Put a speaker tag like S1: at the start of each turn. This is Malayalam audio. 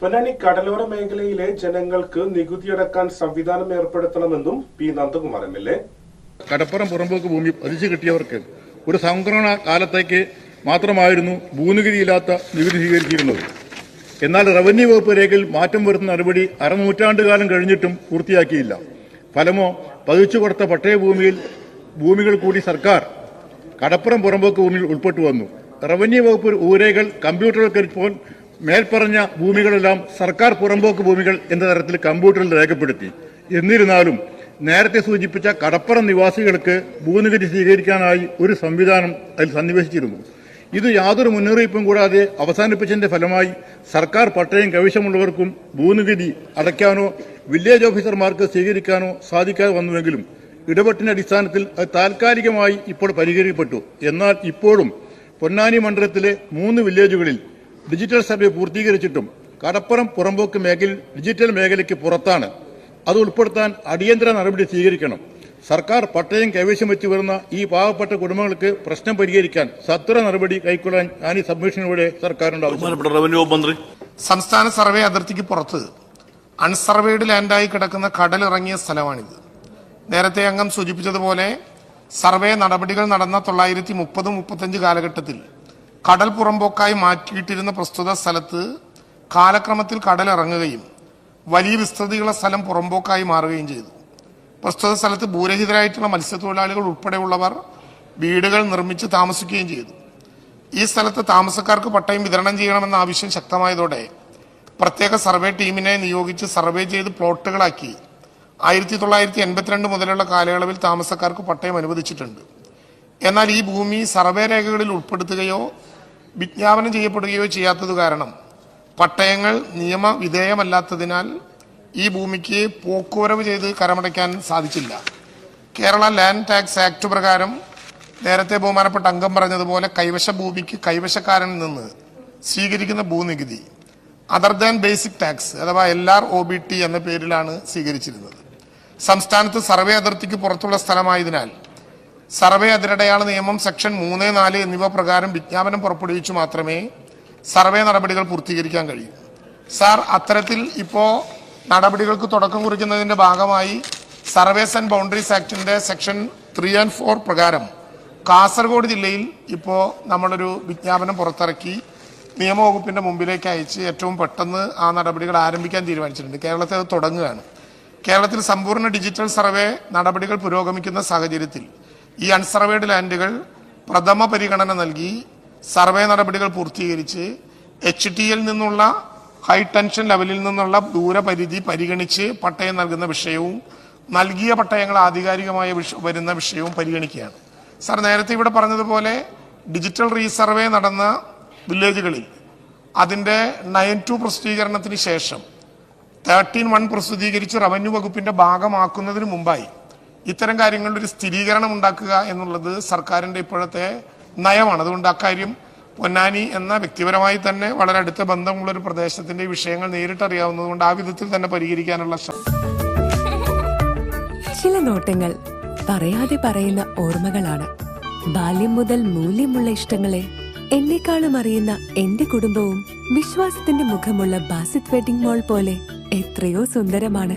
S1: പൊന്നാനി കടലോര മേഖലയിലെ ജനങ്ങൾക്ക് നികുതി അടക്കാൻ സംവിധാനം ഏർപ്പെടുത്തണമെന്നും P Nandakumar M L A.
S2: കടപ്പുറം പുറമ്പോക്ക് ഭൂമി പതിച്ചു കിട്ടിയവർക്ക് ഒരു സംക്രമണ കാലത്തേക്ക് മാത്രമായിരുന്നു ഭൂനികുതിയില്ലാത്ത നികുതി സ്വീകരിച്ചിരുന്നത്. എന്നാൽ റവന്യൂ വകുപ്പ് രേഖയിൽ മാറ്റം വരുത്തുന്ന നടപടി അരനൂറ്റാണ്ടുകാലം കഴിഞ്ഞിട്ടും പൂർത്തിയാക്കിയില്ല. ഫലമോ പതിച്ചു കൊടുത്ത പട്ടയഭൂമിയിൽ ഭൂമികൾ കൂടി സർക്കാർ കടപ്പുറം പുറമ്പോക്ക് ഭൂമിയിൽ ഉൾപ്പെട്ടു വന്നു. റവന്യൂ വകുപ്പ് ഊരേകൾ കമ്പ്യൂട്ടറുവൽക്കരിപ്പോൾ മേൽപ്പറഞ്ഞ ഭൂമികളെല്ലാം സർക്കാർ പുറമ്പോക്ക് ഭൂമികൾ എന്ന തരത്തിൽ കമ്പ്യൂട്ടറിൽ രേഖപ്പെടുത്തി. എന്നിരുന്നാലും നേരത്തെ സൂചിപ്പിച്ച കടപ്പുറം നിവാസികൾക്ക് ഭൂനികുതി സ്വീകരിക്കാനായി ഒരു സംവിധാനം അതിൽ സന്നിവേശിച്ചിരുന്നു. ഇത് യാതൊരു മുന്നറിയിപ്പും കൂടാതെ അവസാനിപ്പിച്ചതിന്റെ ഫലമായി സർക്കാർ പട്ടയം കൈവശമുള്ളവർക്കും ഭൂനികുതി അടയ്ക്കാനോ വില്ലേജ് ഓഫീസർമാർക്ക് സ്വീകരിക്കാനോ സാധിക്കാതെ വന്നുവെങ്കിലും ഇടപെട്ടിന്റെ അടിസ്ഥാനത്തിൽ അത് താൽക്കാലികമായി ഇപ്പോൾ പരിഹരിക്കപ്പെട്ടു. എന്നാൽ ഇപ്പോഴും പൊന്നാനി മണ്ഡലത്തിലെ മൂന്ന് വില്ലേജുകളിൽ ഡിജിറ്റൽ സർവേ പൂർത്തീകരിച്ചിട്ടും കടപ്പുറം പുറമ്പോക്ക് മേഖല ഡിജിറ്റൽ മേഖലയ്ക്ക് പുറത്താണ്. അത് ഉൾപ്പെടുത്താൻ അടിയന്തര നടപടി സ്വീകരിക്കണം. സർക്കാർ പട്ടയം കൈവശം വെച്ച് വരുന്ന ഈ പാവപ്പെട്ട കുടുംബങ്ങൾക്ക് പ്രശ്നം പരിഹരിക്കാൻ സത്വര നടപടി കൈക്കൊള്ളാൻ ഞാൻ ഈ സബ്മിഷനിലൂടെ
S3: ബഹുമാനപ്പെട്ട മന്ത്രി.
S4: സംസ്ഥാന സർവേ അതിർത്തിക്ക് പുറത്ത് അൺസർവേഡ് ലാൻഡായി കിടക്കുന്ന കടലിറങ്ങിയ സ്ഥലമാണിത്. നേരത്തെ അംഗം സൂചിപ്പിച്ചതുപോലെ സർവേ നടപടികൾ നടന്ന തൊള്ളായിരത്തി മുപ്പത് മുപ്പത്തഞ്ച് കാലഘട്ടത്തിൽ കടൽ പുറമ്പോക്കായി മാറ്റിയിട്ടിരുന്ന പ്രസ്തുത സ്ഥലത്ത് കാലക്രമത്തിൽ കടൽ ഇറങ്ങുകയും വലിയ വിസ്തൃതിയുള്ള സ്ഥലം പുറമ്പോക്കായി മാറുകയും ചെയ്തു. പ്രസ്തുത സ്ഥലത്ത് ഭൂരഹിതരായിട്ടുള്ള മത്സ്യത്തൊഴിലാളികൾ ഉൾപ്പെടെയുള്ളവർ വീടുകൾ നിർമ്മിച്ച് താമസിക്കുകയും ചെയ്തു. ഈ സ്ഥലത്ത് താമസക്കാർക്ക് പട്ടയം വിതരണം ചെയ്യണമെന്ന ആവശ്യം ശക്തമായതോടെ പ്രത്യേക സർവേ ടീമിനെ നിയോഗിച്ച് സർവേ ചെയ്ത് പ്ലോട്ടുകളാക്കി ആയിരത്തി തൊള്ളായിരത്തി എൺപത്തിരണ്ട് മുതലുള്ള കാലയളവിൽ താമസക്കാർക്ക് പട്ടയം അനുവദിച്ചിട്ടുണ്ട്. എന്നാൽ ഈ ഭൂമി സർവേ രേഖകളിൽ ഉൾപ്പെടുത്തുകയോ വിജ്ഞാപനം ചെയ്യപ്പെടുകയോ ചെയ്യാത്തത് കാരണം പട്ടയങ്ങൾ നിയമവിധേയമല്ലാത്തതിനാൽ ഈ ഭൂമിക്ക് പോക്കുവരവ് ചെയ്ത് കരമടയ്ക്കാൻ സാധിച്ചില്ല. കേരള ലാൻഡ് ടാക്സ് ആക്ട് പ്രകാരം നേരത്തെ ബഹുമാനപ്പെട്ട അംഗം പറഞ്ഞതുപോലെ കൈവശ ഭൂമിക്ക് കൈവശക്കാരനിൽ നിന്ന് സ്വീകരിക്കുന്ന ഭൂനികുതി അതർ ദാൻ ബേസിക് ടാക്സ് അഥവാ L R O B T എന്ന പേരിലാണ് സ്വീകരിച്ചിരുന്നത്. സംസ്ഥാനത്ത് സർവേ അതിർത്തിക്ക് പുറത്തുള്ള സ്ഥലമായതിനാൽ സർവേ അതിരടയാള നിയമം സെക്ഷൻ മൂന്ന് നാല് എന്നിവ പ്രകാരം വിജ്ഞാപനം പുറപ്പെടുവിച്ചു മാത്രമേ സർവേ നടപടികൾ പൂർത്തീകരിക്കാൻ കഴിയൂ. സാർ അത്തരത്തിൽ ഇപ്പോ നടപടികൾക്ക് തുടക്കം കുറിക്കുന്നതിന്റെ ഭാഗമായി സർവേസ് ആൻഡ് ബൗണ്ടറീസ് ആക്ടിന്റെ സെക്ഷൻ ത്രീ ആൻഡ് ഫോർ പ്രകാരം കാസർഗോഡ് ജില്ലയിൽ ഇപ്പോൾ നമ്മളൊരു വിജ്ഞാപനം പുറത്തിറക്കി നിയമവകുപ്പിന്റെ മുമ്പിലേക്ക് അയച്ച് ഏറ്റവും പെട്ടെന്ന് ആ നടപടികൾ ആരംഭിക്കാൻ തീരുമാനിച്ചിട്ടുണ്ട്. കേരളത്തിൽ അത് തുടങ്ങുകയാണ്. കേരളത്തിൽ സമ്പൂർണ ഡിജിറ്റൽ സർവേ നടപടികൾ പുരോഗമിക്കുന്ന സാഹചര്യത്തിൽ ഈ അൺസർവേഡ് ലാൻഡുകൾ പ്രഥമ പരിഗണന നൽകി സർവേ നടപടികൾ പൂർത്തീകരിച്ച് എച്ച് ടി എൽ നിന്നുള്ള ഹൈ ടെൻഷൻ ലെവലിൽ നിന്നുള്ള ദൂരപരിധി പരിഗണിച്ച് പട്ടയം നൽകുന്ന വിഷയവും നൽകിയ പട്ടയങ്ങൾ ആധികാരികമായ വരുന്ന വിഷയവും പരിഗണിക്കുകയാണ്. സാർ നേരത്തെ ഇവിടെ പറഞ്ഞതുപോലെ ഡിജിറ്റൽ റീസർവേ നടന്ന വില്ലേജുകളിൽ അതിന്റെ നയൻ ടു പ്രസിദ്ധീകരണത്തിന് ശേഷം തേർട്ടീൻ വൺ പ്രസിദ്ധീകരിച്ച് റവന്യൂ വകുപ്പിന്റെ ഭാഗമാക്കുന്നതിന് മുമ്പായി ഇത്തരം കാര്യങ്ങളിൽ ഒരു സ്ഥിരീകരണം ഉണ്ടാക്കുക എന്നുള്ളത് സർക്കാരിന്റെ ഇപ്പോഴത്തെ നയമാണ്. അതുകൊണ്ട് അക്കാര്യം പൊന്നാനി എന്ന വ്യക്തിപരമായി തന്നെ വളരെ അടുത്ത ബന്ധമുള്ള ഒരു പ്രദേശത്തിന്റെ വിഷയങ്ങൾ നേരിട്ടറിയാവുന്നതുകൊണ്ട് ആ വിധത്തിൽ തന്നെ പരിഹരിക്കാനുള്ള
S5: ചില നോട്ടങ്ങൾ പറയാതെ പറയുന്ന ഓർമ്മകളാണ്. ബാല്യം മുതൽ മൂല്യമുള്ള ഇഷ്ടങ്ങളെ എന്നെക്കാളും അറിയുന്ന എന്റെ കുടുംബവും വിശ്വാസത്തിന്റെ മുഖമുള്ള ബാസിത് വെഡിംഗ് മോൾ പോലെ എത്രയോ സുന്ദരമാണ്.